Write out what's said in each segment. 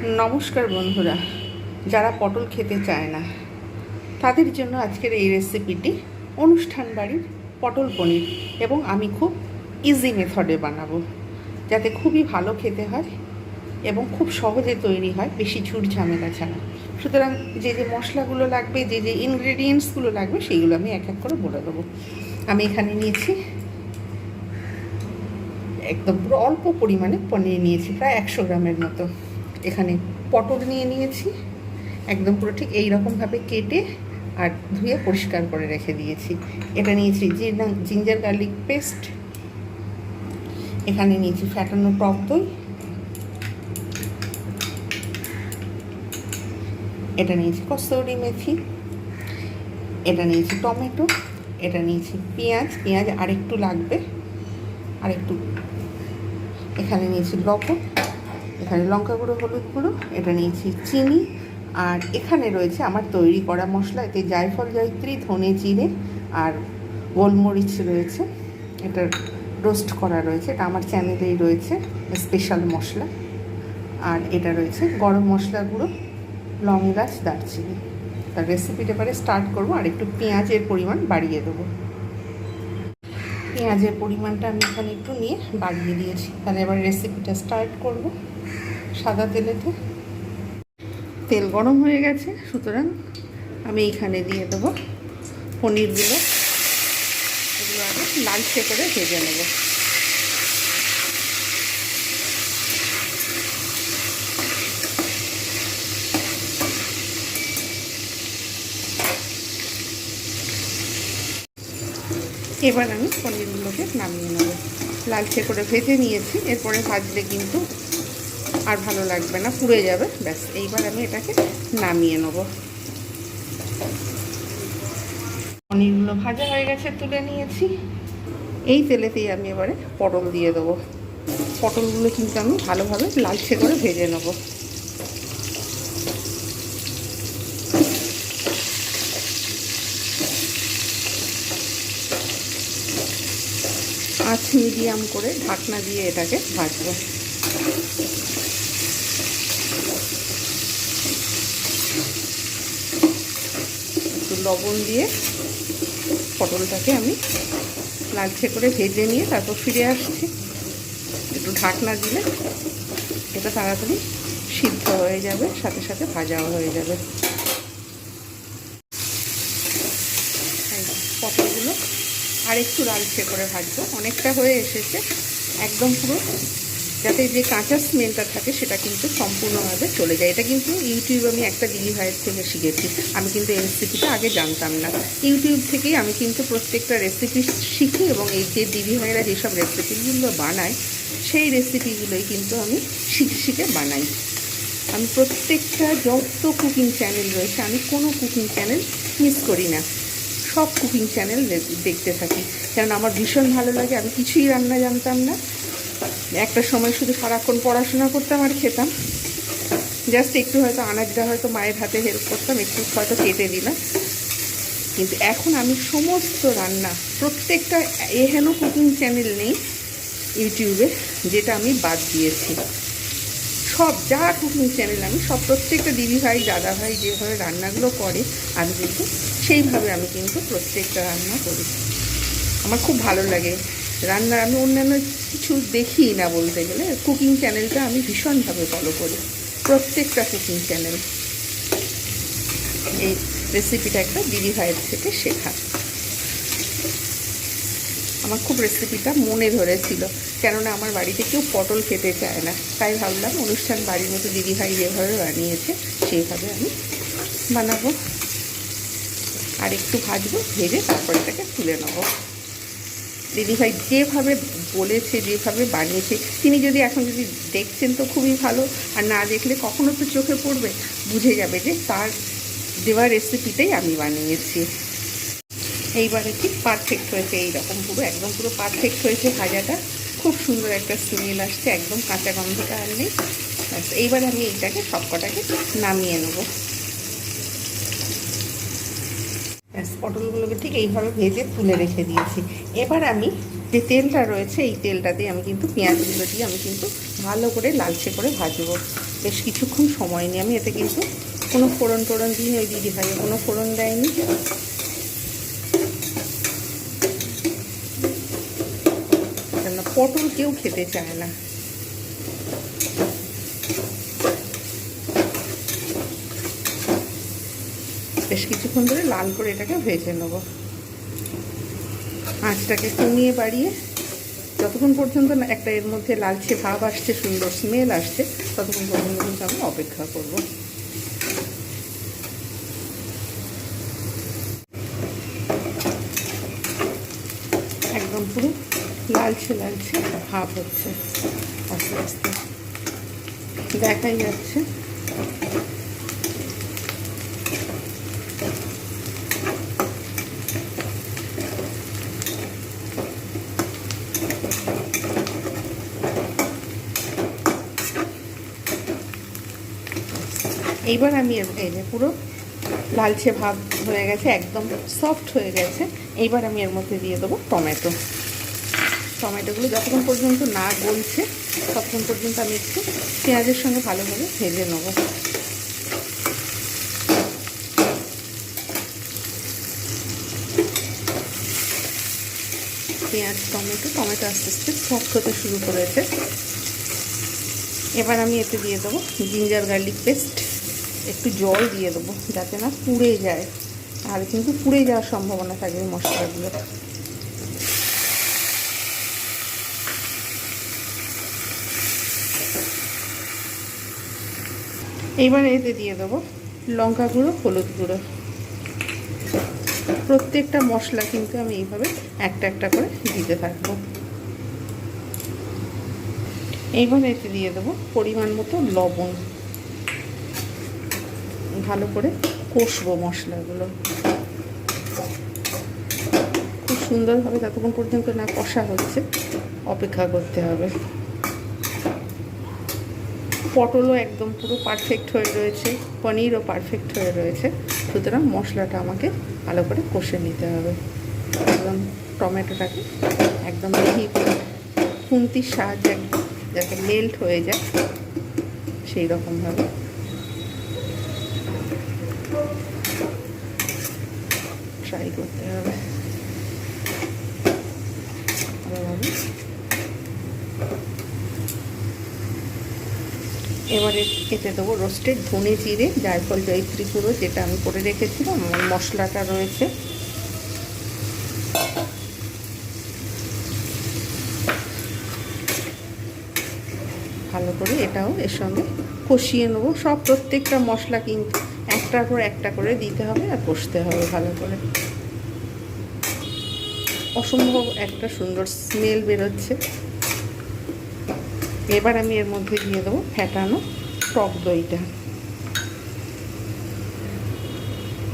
নমস্কার বন্ধুরা, যারা পটল খেতে চায় না, তাদের জন্য আজকের এই রেসিপিটি অনুষ্ঠান বাড়ির পটল পনির এবং আমি খুব ইজি মেথডে বানাবো, যাতে খুবই ভালো খেতে হয় এবং খুব সহজে তৈরি হয়, বেশি ঝুট ঝামেলা ছাড়া। সুতরাং যে যে মশলাগুলো লাগবে, যে যে ইনগ্রেডিয়েন্টসগুলো লাগবে, সেইগুলো আমি এক এক করে বলে দেবো। আমি এখানে নিয়েছি একদম অল্প পরিমাণে পনির নিয়েছি, প্রায় একশো গ্রামের মতো। এখানে পটল নিয়ে নিয়েছি। একদম পুরো ঠিক এই রকমভাবে কেটে আর ধুয়ে পরিষ্কার করে রেখে দিয়েছি। এটা নিয়েছি জিঞ্জার গার্লিক পেস্ট। এখানে নিয়েছি ফ্যাটানো টক দই। এটা নিয়েছি কস্তুরি মেথি। এটা নিয়েছি টমেটো। এটা নিয়েছি পেঁয়াজ। পেঁয়াজ আরেকটু লাগবে। আরেকটু। এখানে নিয়েছি লবণ। এখানে লঙ্কা গুঁড়ো, হলুদ গুঁড়ো, এটা নিয়েছি চিনি, আর এখানে রয়েছে আমার তৈরি করা মশলা, এতে জায়ফল, জয়ত্রী, ধনে জিরে আর গোলমরিচ রয়েছে। এটা রোস্ট করা রয়েছে, এটা আমার চ্যানেলেই রয়েছে, স্পেশাল মশলা। আর এটা রয়েছে গরম মশলা গুঁড়ো, লং গাছ দারচিনি। তার রেসিপিটা এবারে স্টার্ট করব, আর একটু পেঁয়াজের পরিমাণ বাড়িয়ে দেবো। পেঁয়াজের পরিমাণটা আমি এখানে একটু নিয়ে বাড়িয়ে দিয়েছি। তাহলে এবার রেসিপিটা স্টার্ট করব। সাদা তেলেতে। তেল গরম হয়ে গেছে, সুতরাং আমি এইখানে দিয়ে দেবো পনিরগুলো। এগুলো আগে লালচে করে ভেজে নেব। এবার আমি পনিরগুলোকে নামিয়ে নেব। লালচে করে ভেজে নিয়েছি, এরপরে ভাজলে কিন্তু আর ভালো লাগবে না, পুড়ে যাবে। ব্যাস, এইবার আমি এটাকে নামিয়ে নেব। পনিরগুলো ভাজা হয়ে গেছে, তুলে নিয়েছি। এই তেলেতেই আমি এবারে পটল দিয়ে দেবো। পটলগুলো কিন্তু আমি ভালোভাবে লালচে করে ভেজে নেব। আঁচ মিডিয়াম করে ঢাকনা দিয়ে এটাকে ভাজবো একটু লবণ দিয়ে পটলটাকে আমি লালচে করে ভেজে নিয়ে তারপর ফিরে আসছি। একটু ঢাকনা দিলে এটা তাড়াতাড়ি সিদ্ধ হয়ে যাবে, সাথে সাথে ভাজাও হয়ে যাবে। পটলগুলো আর একটু লালচে করে ভাজবো। অনেকটা হয়ে এসেছে, একদম পুরো যাতে যে কাঁচা স্মেলটা থাকে সেটা কিন্তু সম্পূর্ণভাবে চলে যায়। এটা কিন্তু ইউটিউব আমি একটা দিদি ভাইয়ের থেকে শিখেছি। আমি কিন্তু এই রেসিপিটা আগে জানতাম না। ইউটিউব থেকেই আমি কিন্তু প্রত্যেকটা রেসিপি শিখি এবং এই যে দিদি ভাইয়েরা যেসব রেসিপিগুলো বানায়, সেই রেসিপিগুলোই কিন্তু আমি শিখে শিখে বানাই। আমি প্রত্যেকটা যত কুকিং চ্যানেল রয়েছে, আমি কোনো কুকিং চ্যানেল মিস করি না। সব কুকিং চ্যানেল দেখতে থাকি। কারণ আমার ভীষণ ভালো লাগে, আমি কিছুই রান্না জানতাম না। একটা সময় শুধু সারাক্ষণ পড়াশোনা করতাম আর খেতাম। জাস্ট একটু হয়তো আনাজটা হয়তো মায়ের হাতে হেল্প করতাম, একটু হয়তো কেটে দিলাম। কিন্তু এখন আমি সমস্ত রান্না, প্রত্যেকটা এহেন কুকিং চ্যানেল নেই ইউটিউবে, যেটা আমি বাদ দিয়েছি। সব যা কুকিং চ্যানেল আমি, সব প্রত্যেকটা দিদি ভাই, দাদা ভাই যেভাবে রান্নাগুলো করে, আমি কিন্তু সেইভাবে আমি কিন্তু প্রত্যেকটা রান্না করি। আমার খুব ভালো লাগে। রান্না, আমি অন্যান্য কিছু দেখি না বলতে গেলে কুকিং চ্যানেলটা আমি ভীষণভাবে ফলো করি। প্রত্যেকটা কুকিং চ্যানেল এই রেসিপিটা একটা দিদি ভাইয়ের থেকে শেখা। আমার খুব রেসিপিটা মনে ধরেছিল, কেননা আমার বাড়িতে কেউ পটল খেতে চায় না। তাই ভাবলাম, অনুষ্ঠান বাড়ির মতো দিদিভাই যেভাবে বানিয়েছে, সেইভাবে আমি বানাবো। আর একটু ভাজবো, ভেজে তারপর এটাকে তুলে নেব। দিদিভাই যেভাবে বলেছে, যেভাবে বানিয়েছে, তিনি যদি এখন যদি দেখছেন তো খুবই ভালো, আর না দেখলে কখনো তো চোখে পড়বে। বুঝে যাবে যে তার দেওয়া রেসিপিটাই আমি বানিয়েছি। এইবারে ঠিক পারফেক্ট হয়েছে, এইরকম পুরো, একদম পুরো পারফেক্ট হয়েছে ভাজাটা। খুব সুন্দর একটা স্মেল আসছে, একদম কাঁচা গন্ধটা আর নেই। এইবার আমি এইটাকে সবকটাকে নামিয়ে নেব। ব্যাস পটলগুলোকে ঠিক এইভাবে ভেজে তুলে রেখে দিয়েছি। এবার আমি যে তেলটা রয়েছে, এই তেলটাতে আমি কিন্তু পেঁয়াজগুলো দিয়ে আমি কিন্তু ভালো করে লালচে করে ভাজবো। বেশ কিছুক্ষণ সময় নিয়ে আমি এতে কিন্তু কোনো ফোড়ন টোড়ন দিই ওই দিদি ভাই কোনো ফোড়ন দেয়নি। পটল কেউ খেতে চায় না। বেশ কিছুক্ষণ ধরে লাল করে এটাকে ভেজে নেব। আঁচটাকে কমিয়ে বাড়িয়ে যতক্ষণ পর্যন্ত না একটা এর মধ্যে লালচে ভাব আসছে, সুন্দর স্মেল আসছে, ততক্ষণ পর্যন্ত কিন্তু আমি অপেক্ষা করব। একদম পুরো লালচে লালচে ভাব হচ্ছে। আস্তে আস্তে দেখাই যাচ্ছে। এইবার আমি এই যে পুরো লালচে ভাব হয়ে গেছে, একদম সফট হয়ে গেছে। এইবার আমি এর মধ্যে দিয়ে দেবো টমেটো। টমেটোগুলো যতক্ষণ পর্যন্ত না গলছে, ততক্ষণ পর্যন্ত আমি একটু পেঁয়াজের সঙ্গে ভালোভাবে ভেজে নেব। পেঁয়াজ, টমেটো টমেটো আস্তে আস্তে সফট হতে শুরু করেছে। এবার আমি এতে দিয়ে দেবো জিঞ্জার গার্লিক পেস্ট একটু জল দিয়ে দেবো, যাতে না পুড়ে যায়। আর কিন্তু পুড়ে যাওয়ার সম্ভাবনা থাকবে মশলাগুলো। এইবার এতে দিয়ে দেবো লঙ্কা গুঁড়ো, হলুদ গুঁড়ো। প্রত্যেকটা মশলা কিন্তু আমি এইভাবে একটা একটা করে দিতে থাকব। এইবার এতে দিয়ে দেবো পরিমাণ মতো লবণ। ভালো করে কষবো মশলাগুলো। খুব সুন্দরভাবে যতক্ষণ পর্যন্ত না কষা হচ্ছে, অপেক্ষা করতে হবে। পটলও একদম পুরো পারফেক্ট হয়ে রয়েছে, পনিরও পারফেক্ট হয়ে রয়েছে। সুতরাং মশলাটা আমাকে ভালো করে কষে নিতে হবে। একদম টমেটোটাকে একদম মিহি খুন্তির সাহায্যে একদম যাতে মেল্ট হয়ে যায়, সেই রকমভাবে ট্রাই করতে হবে এবারে এতে দেবো রোস্টেড ধনে জিরে জায়ফল জয়ত্রী গুঁড়ো যেটা আমি করে রেখেছিলাম মশলাটা রয়েছে। ভালো করে এটাও এর সঙ্গে কষিয়ে নেব। সব প্রত্যেকটা মশলা কিন্তু একটার পর একটা করে দিতে হবে আর কষতে হবে ভালো করে। অসম্ভব একটা সুন্দর স্মেল বেরোচ্ছে। এবার আমি এর মধ্যে দিয়ে দেবো ফ্যাটানো টক দইটা।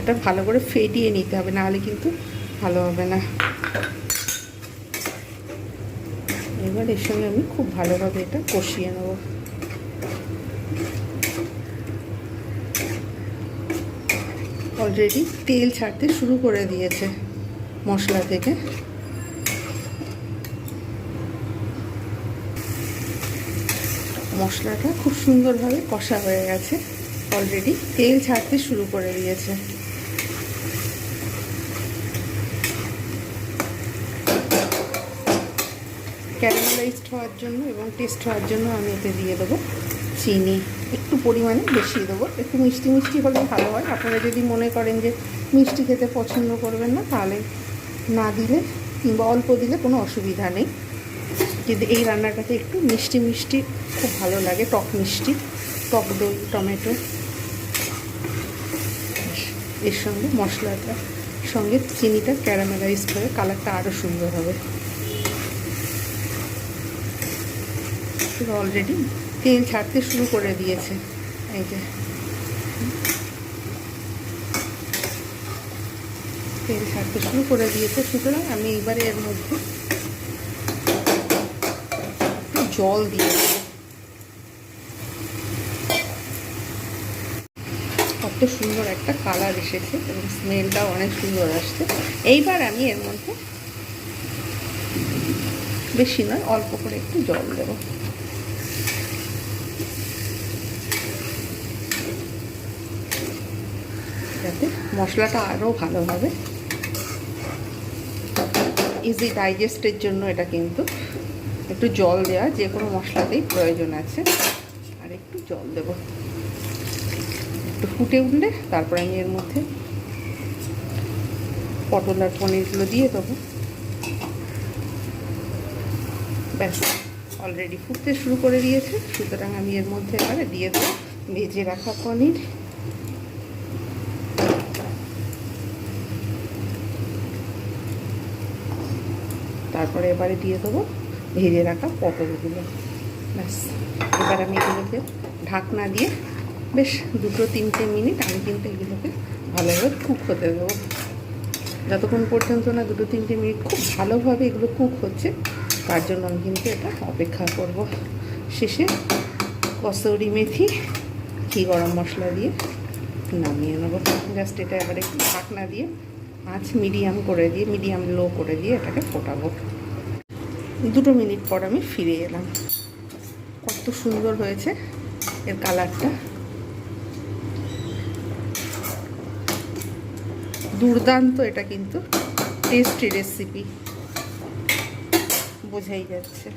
এটা ভালো করে ফেটিয়ে নিতে হবে, নাহলে কিন্তু ভালো হবে না। এবার এর সঙ্গে আমি খুব ভালোভাবে এটা কষিয়ে নেব। অলরেডি তেল ছাড়তে শুরু করে দিয়েছে মশলা থেকে। মশলাটা খুব সুন্দরভাবে কষা হয়ে গেছে অলরেডি তেল ছাড়তে শুরু করে দিয়েছে। ক্যারামেলাইজড হওয়ার জন্য এবং টেস্ট হওয়ার জন্য আমি এতে দিয়ে দেবো। চিনি একটু পরিমাণে বেশি দেবো। একটু মিষ্টি মিষ্টি হলে ভালো হয়। আপনারা যদি মনে করেন যে মিষ্টি খেতে পছন্দ করবেন না, তাহলে না দিলে কিংবা অল্প দিলে কোনো অসুবিধা নেই। কিন্তু এই রান্নাটাতে একটু মিষ্টি মিষ্টি খুব ভালো লাগে, টক মিষ্টি, টক দই, টমেটো। এর সঙ্গে মশলাটা, সঙ্গে চিনিটা ক্যারামেলাইজড করে কালারটা আরও সুন্দর হবে। অলরেডি তেল ছাড়তে শুরু করে দিয়েছে। এই যে। তেল ছাড়তে শুরু করে দিয়েছে। সুতরাং আমি এবারে এর মধ্যে জল দিয়ে কত সুন্দর একটা কালার এসেছে এবং স্মেলটাও অনেক সুন্দর আসছে। এইবার আমি এর মধ্যে বেশি নয়, অল্প করে একটু জল দেবো মধ্যে মশলাটা আরও ভালো হবে। ইজি ডাইজেস্টের জন্য এটা কিন্তু একটু জল দেওয়া, যে কোনো মশলাতেই প্রয়োজন আছে। আর একটু জল দেব। একটু ফুটে উঠলে তারপরে আমি এর মধ্যে পটল আর পনিরগুলো দিয়ে দেবো। ব্যাস অলরেডি ফুটতে শুরু করে দিয়েছে। সুতরাং আমি এর মধ্যে এবারে দিয়ে দেবো ভেজে রাখা পনির। তারপরে এবারে দিয়ে দেবো ভেজে রাখা পটলগুলো। ব্যাস, এবার আমি এগুলোকে ঢাকনা দিয়ে বেশ দুটো তিনটে মিনিট আমি কিন্তু এগুলোকে ভালোভাবে কুক হতে দেবো। যতক্ষণ পর্যন্ত না দুটো তিনটে মিনিট খুব ভালোভাবে এগুলো কুক হচ্ছে, তার জন্য আমি কিন্তু এটা অপেক্ষা করব। শেষে কসৌরি মেথি, ঘি গরম মশলা দিয়ে নামিয়ে নেব। জাস্ট এটা এবার একটু ঢাকনা দিয়ে আঁচ মিডিয়াম করে দিয়ে, মিডিয়াম লো করে দিয়ে এটাকে ফোটাবো। দুটো মিনিট পর আমি ফিরে এলাম। কত সুন্দর হয়েছে এর কালারটা। দুর্দান্ত এটা কিন্তু টেস্টি রেসিপি বোঝাই যাচ্ছে।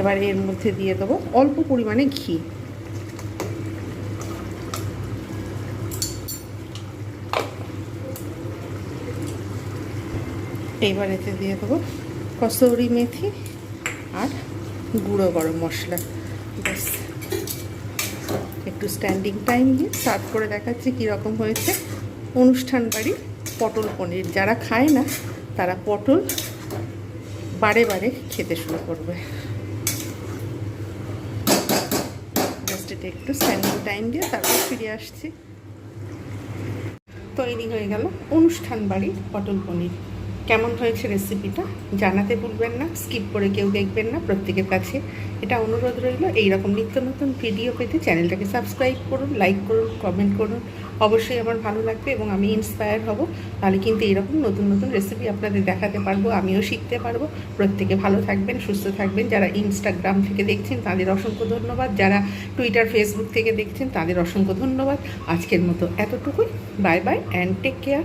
এবার এর মধ্যে দিয়ে দেবো অল্প পরিমাণে ঘি। এইবার এতে দিয়ে দেবো কসৌরি মেথি আর গুঁড়ো গরম মশলা। ব্যাস। একটু স্ট্যান্ডিং টাইম দিয়ে সার্ভ করে দেখাচ্ছি কীরকম হয়েছে অনুষ্ঠান বাড়ি পটল পনির। যারা খায় না, তারা পটল বারে বারে খেতে শুরু করবে। একটু স্ট্যান্ডিং টাইম দিয়ে তারপর ফিরে আসছি। তৈরি হয়ে গেল অনুষ্ঠান বাড়ির পটল পনির। কেমন হয়েছে রেসিপিটা জানাতে ভুলবেন না স্কিপ করে কেউ দেখবেন না, প্রত্যেকের কাছে এটা অনুরোধ রইল। এইরকম নিত্য নতুন ভিডিও পেতে চ্যানেলটাকে সাবস্ক্রাইব করুন লাইক করুন কমেন্ট করুন। অবশ্যই আমার ভালো লাগবে এবং আমি ইন্সপায়ার হব। তাহলে কিন্তু এইরকম নতুন নতুন রেসিপি আপনাদের দেখাতে পারব, আমিও শিখতে পারব। প্রত্যেকে ভালো থাকবেন, সুস্থ থাকবেন। যারা ইনস্টাগ্রাম থেকে দেখছেন, তাদের অসংখ্য ধন্যবাদ। যারা টুইটার ফেসবুক থেকে দেখছেন, তাদের অসংখ্য ধন্যবাদ। আজকের মতো এতটুকুই। Bye bye and take care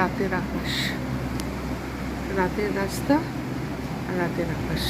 রাতের আকাশ। রাতের রাস্তা রাতের আকাশ।